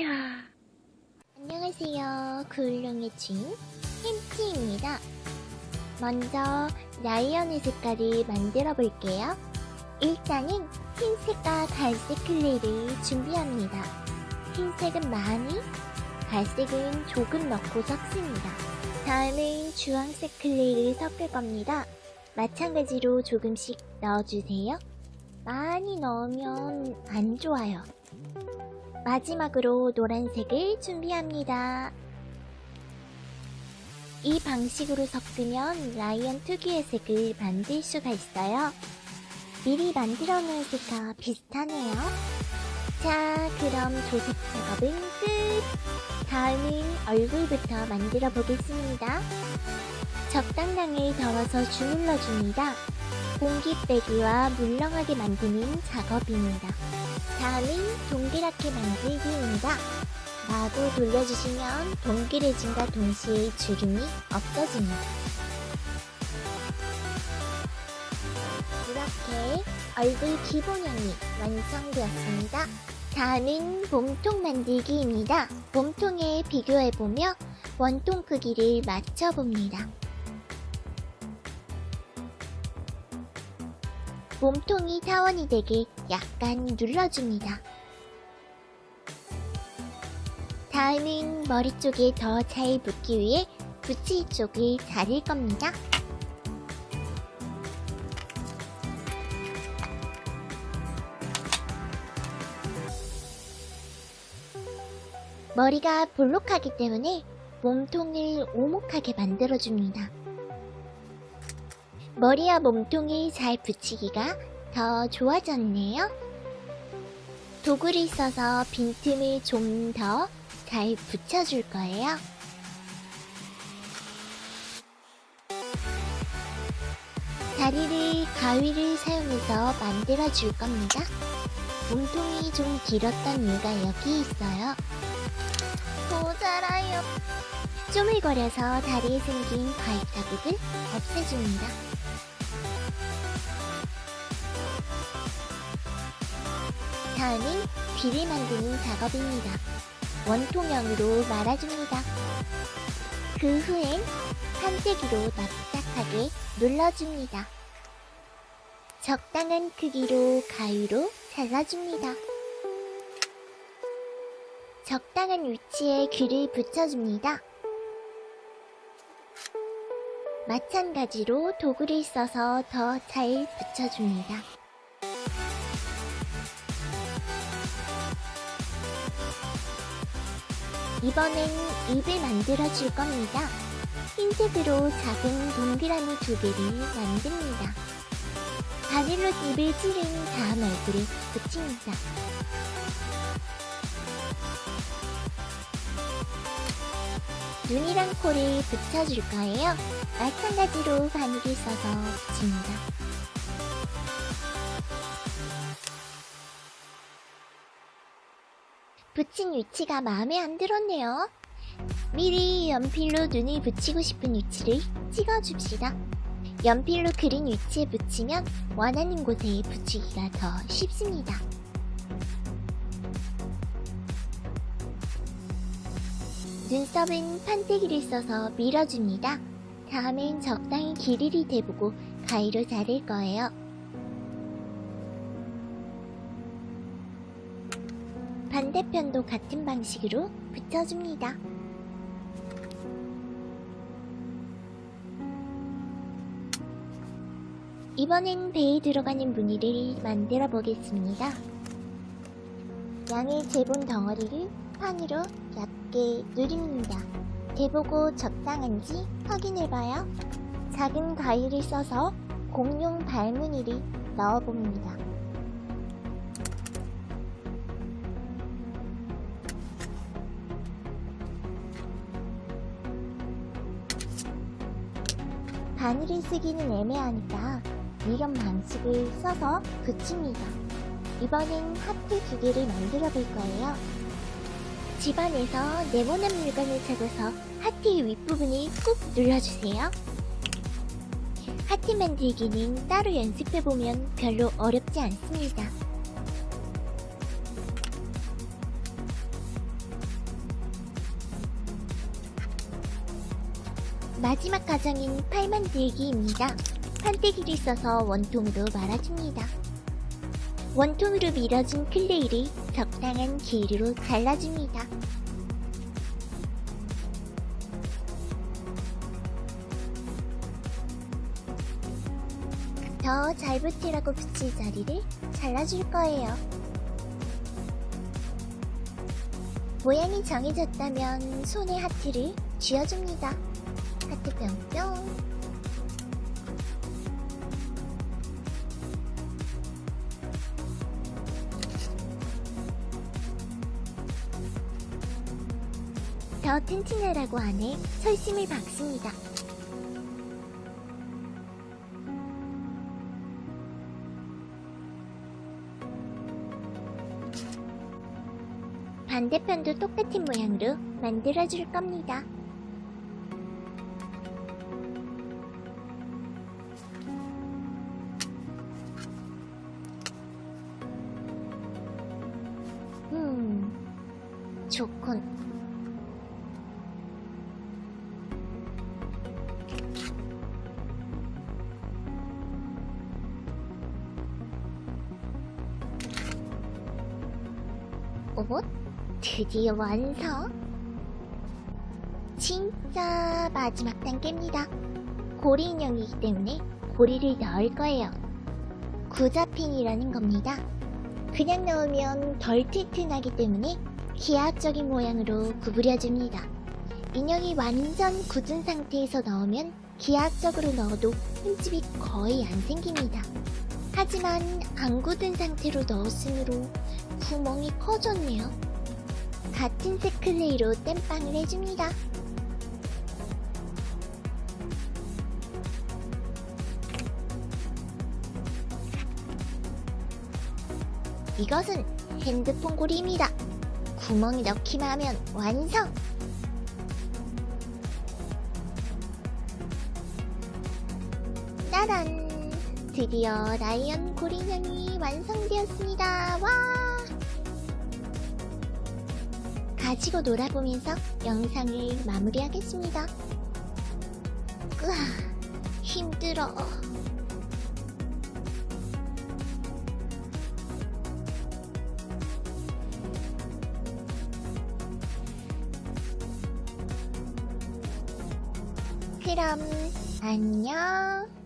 야. 안녕하세요. 굴룡의 친 햄찌입니다. 먼저 라이언의 색깔을 만들어 볼게요. 일단은 흰색과 갈색 클레이를 준비합니다. 흰색은 많이, 갈색은 조금 넣고 섞습니다. 다음은 주황색 클레이를 섞을 겁니다. 마찬가지로 조금씩 넣어주세요. 많이 넣으면 안 좋아요. 마지막으로 노란색을 준비합니다. 이 방식으로 섞으면 라이언 특유의 색을 만들 수가 있어요. 미리 만들어 놓은 색과 비슷하네요. 자, 그럼 조색 작업은 끝! 다음은 얼굴부터 만들어 보겠습니다. 적당량을 덜어서 주물러 줍니다. 공기 빼기와 물렁하게 만드는 작업입니다. 다음은 동그랗게 만들기입니다. 마구 돌려주시면 동그래짐과 동시에 주름이 없어집니다. 이렇게 얼굴 기본형이 완성되었습니다. 다음은 몸통 만들기입니다. 몸통에 비교해보며 원통 크기를 맞춰봅니다. 몸통이 타원이 되게 약간 눌러줍니다. 다음은 머리 쪽에 더 잘 붙기 위해 붙이 쪽을 자를 겁니다. 머리가 볼록하기 때문에 몸통을 오목하게 만들어줍니다. 머리와 몸통을 잘 붙이기가 더 좋아졌네요. 도구를 써서 빈틈을 좀 더 잘 붙여줄 거예요. 다리를 가위를 사용해서 만들어 줄 겁니다. 몸통이 좀 길었던 이유가 여기 있어요. 모자라요. 쪼물거려서 다리에 생긴 과육 자국을 없애줍니다. 다음은 귀를 만드는 작업입니다. 원통형으로 말아줍니다. 그 후엔 판때기로 납작하게 눌러줍니다. 적당한 크기로 가위로 잘라줍니다. 적당한 위치에 귀를 붙여줍니다. 마찬가지로 도구를 써서 더 잘 붙여줍니다. 이번엔 입을 만들어 줄 겁니다. 흰색으로 작은 동그라미 두 개를 만듭니다. 바늘로 입을 찌른 다음 얼굴에 붙입니다. 눈이랑 코를 붙여줄 거예요. 마찬가지로 바늘을 써서 붙입니다. 붙인 위치가 마음에 안 들었네요. 미리 연필로 눈을 붙이고 싶은 위치를 찍어줍시다. 연필로 그린 위치에 붙이면 원하는 곳에 붙이기가 더 쉽습니다. 눈썹은 판때기를 써서 밀어줍니다. 다음엔 적당히 길이를 대보고 가위로 자를 거예요. 반대편도 같은 방식으로 붙여줍니다. 이번엔 배에 들어가는 무늬를 만들어 보겠습니다. 양의 제본 덩어리를 판으로 얇게 누립니다. 재보고 적당한지 확인해봐요. 작은 가위를 써서 공룡 발무늬를 넣어봅니다. 바늘을 쓰기는 애매하니까 이런 방식을 써서 붙입니다. 이번엔 하트 두 개를 만들어 볼 거예요. 집안에서 네모난 물건을 찾아서 하트의 윗부분을 꾹 눌러주세요. 하트 만들기는 따로 연습해보면 별로 어렵지 않습니다. 마지막 과정인 팔 만 들기입니다. 판때기를 써서 원통으로 말아줍니다. 원통으로 밀어준 클레이를 적당한 길이로 잘라줍니다. 더 잘 붙으라고 붙일 자리를 잘라줄 거예요. 모양이 정해졌다면 손에 하트를 쥐어줍니다. 하트 뿅뿅. 더 튼튼하라고 안에 설심을 박습니다. 반대편도 똑같은 모양으로 만들어줄 겁니다. 좋군. 오봇? 드디어 완성! 진짜 마지막 단계입니다. 고리 인형이기 때문에 고리를 넣을 거예요. 구자핀이라는 겁니다. 그냥 넣으면 덜 튼튼하기 때문에 기하학적인 모양으로 구부려줍니다. 인형이 완전 굳은 상태에서 넣으면 기하학적으로 넣어도 흠집이 거의 안 생깁니다. 하지만 안 굳은 상태로 넣었으므로 구멍이 커졌네요. 같은 색 클레이로 땜빵을 해줍니다. 이것은 핸드폰 고리입니다. 구멍이 넣기만 하면 완성! 짜란! 드디어 라이언 고리형이 완성되었습니다. 와! 가지고 놀아보면서 영상을 마무리하겠습니다. 으아, 힘들어. 그럼, 안녕.